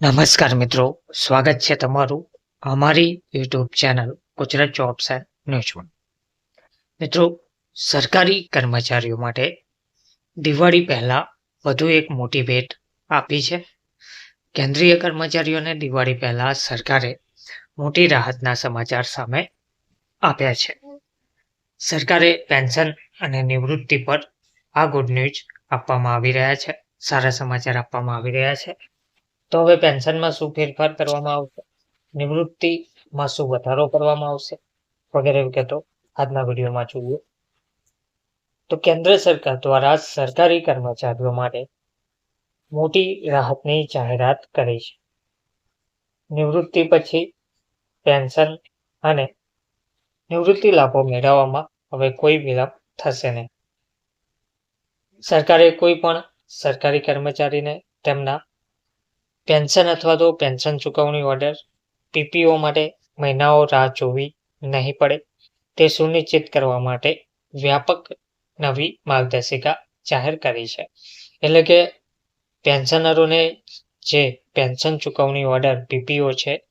નમસ્કાર મિત્રો, સ્વાગત છે તમારું અમારી YouTube channel Gujarat jobs and ન્યૂઝમાં મિત્રો, સરકારી કર્મચારીઓ માટે દિવાળી પહેલા વધુ એક મોટી ભેટ આપી છે. કેન્દ્રીય કર્મચારીઓને દિવાળી પહેલા સરકારે મોટી રાહતના સમાચાર સામે આપ્યા છે. સરકારે પેન્શન અને નિવૃત્તિ પર આ ગુડ ન્યૂઝ આપવામાં આવી રહ્યા છે. સારા સમાચાર આપવામાં આવી રહ્યા છે. તો હવે પેન્શનમાં શું ફેરફાર કરવામાં આવશે? નિવૃત્તિમાં શું વધારો કરવામાં આવશે? વગેરે વિગતો આજના વિડીયોમાં જોઈએ. તો કેન્દ્ર સરકાર દ્વારા સરકારી કર્મચારીઓ માટે મોટી રાહતની જાહેરાત કરી છે. નિવૃત્તિ પછી પેન્શન અને નિવૃત્તિ લાભો મેળવવામાં હવે કોઈ વિલંબ થશે નહીં. સરકારે કોઈ પણ સરકારી કર્મચારીને તેમના પેન્શન અથવા તો પેન્શન ચૂકવણી ઓર્ડર પીપીઓ માટે મહિનાઓ રાહ જોવી નહીં પડે, તે સુનિશ્ચિત કરવા માટે વ્યાપક નવી માર્ગદર્શિકા જાહેર કરી છે. એટલે કે પેન્શનરોને જે પેન્શન ચૂકવણી ઓર્ડર પીપીઓ છે,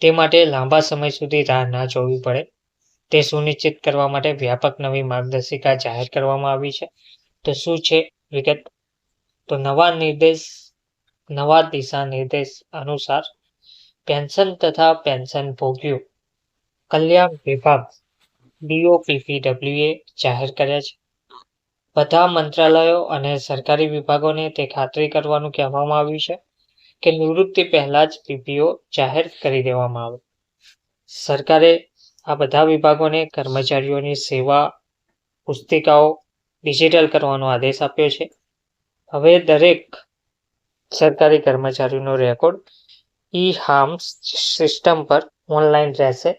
તે માટે લાંબા સમય સુધી રાહ ના જોવી પડે, તે સુનિશ્ચિત કરવા માટે વ્યાપક નવી માર્ગદર્શિકા જાહેર કરવામાં આવી છે. તો શું છે વિગત? તો નવા નિર્દેશ નવા દિશા નિર્દેશ અનુસાર પેન્શન તથા પેન્શન ભોગીઓ કલ્યાણ વિભાગ ડીઓપીપીડબ્લ્યુએ જાહેર કર્યા છે. બધા મંત્રાલયો અને સરકારી વિભાગોને તે ખાતરી કરવાનું કહેવામાં આવ્યું છે કે નિવૃત્તિ પહેલાં જ પીપીઓ જાહેર કરી દેવામાં આવે. સરકારે આ બધા વિભાગોને કર્મચારીઓની સેવા, પુસ્તિકાઓ ડિજિટલ કરવાનો આદેશ આપ્યો છે. હવે દરેક સરકારી કર્મચારીનો રેકોર્ડ ઈ હાર્મ સિસ્ટમ પર ઓનલાઈન રહેશે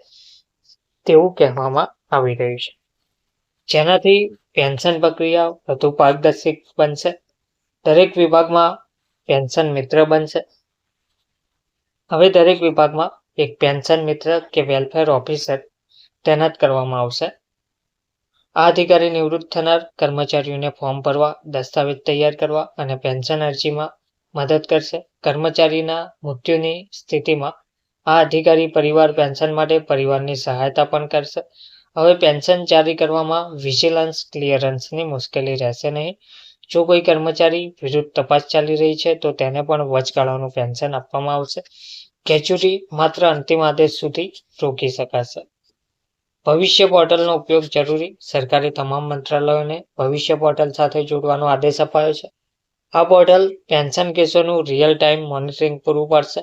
તેવું કહેવામાં આવી રહ્યું છે. જેનાથી પેન્શન પ્રક્રિયા વધુ પારદર્શક બનશે. દરેક વિભાગમાં પેન્શન મિત્ર બનશે. હવે દરેક વિભાગમાં એક પેન્શન મિત્ર કે વેલફેર ઓફિસર તૈનાત કરવામાં આવશે. આ અધિકારી નિવૃત્ત થનાર કર્મચારીઓને ફોર્મ ભરવા, દસ્તાવેજ તૈયાર કરવા અને પેન્શન અરજીમાં મદદ કરશે. કર્મચારીના મૃત્યુની સ્થિતિમાં આ અધિકારી પરિવાર પેન્શન માટે પરિવારની સહાયતા પણ કરશે. હવે પેન્શન જારી કરવામાં વિજિલન્સ ક્લિયરન્સની મુશ્કેલી રહેશે નહીં. જો કોઈ કર્મચારી વિરુદ્ધ તપાસ ચાલી રહી છે, તો તેને પણ વચગાળાનું પેન્શન આપવામાં આવશે. ગ્રેચ્યુટી માત્ર અંતિમ આદેશ સુધી રોકી શકાશે. ભવિષ્ય પોર્ટલનો ઉપયોગ જરૂરી. સરકારે તમામ મંત્રાલયોને ભવિષ્ય પોર્ટલ સાથે જોડવાનો આદેશ અપાયો છે. આ પોર્ટલ પેન્શન કેસોનું રિયલ ટાઈમ મોનિટરિંગ પૂરું પાડશે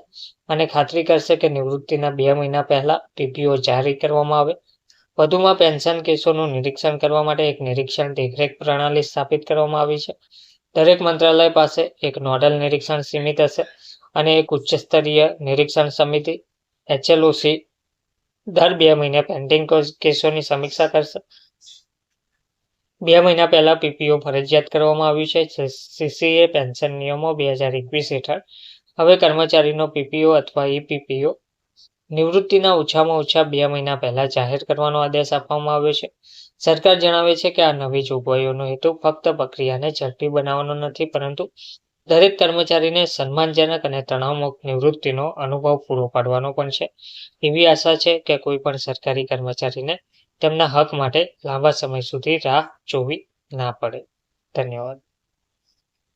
અને ખાતરી કરશે કે નિવૃત્તિના બે મહિના પહેલા પીપીઓ જારી કરવામાં આવે. વધુમાં પેન્શન કેસોનું નિરીક્ષણ કરવા માટે એક નિરીક્ષણ દેખરેખ પ્રણાલી સ્થાપિત કરવામાં આવી છે. દરેક મંત્રાલય પાસે એક નોડલ નિરીક્ષણ સીમિત હશે અને એક ઉચ્ચ સ્તરીય નિરીક્ષણ સમિતિ એચએલઓસી દર બે મહિને પેન્ડિંગ કેસોની સમીક્ષા કરશે. બે મહિના પહેલા પીપીઓ ફરજિયાત કરવામાં આવ્યું છે. સીસીએ પેન્શન નિયમો બે હજાર એકવીસ હેઠળ. હવે કર્મચારીનો પીપીઓ અથવા ઈપીપીઓ નિવૃત્તિના ઓછામાં ઓછા બે મહિના પહેલા જાહેર કરવાનો આદેશ આપવામાં આવ્યો છે. સરકાર જણાવે છે કે આ નવી જોગવાઈઓનો હેતુ ફક્ત પ્રક્રિયાને ઝડપી બનાવવાનો નથી, પરંતુ દરેક કર્મચારીને સન્માનજનક અને તણાવમુક્ત નિવૃત્તિનો અનુભવ પૂરો પાડવાનો પણ છે. એવી આશા છે કે કોઈ પણ સરકારી કર્મચારીને તેમના હક માટે લાંબા સમય સુધી રાહ જોવી ના પડે. ધન્યવાદ.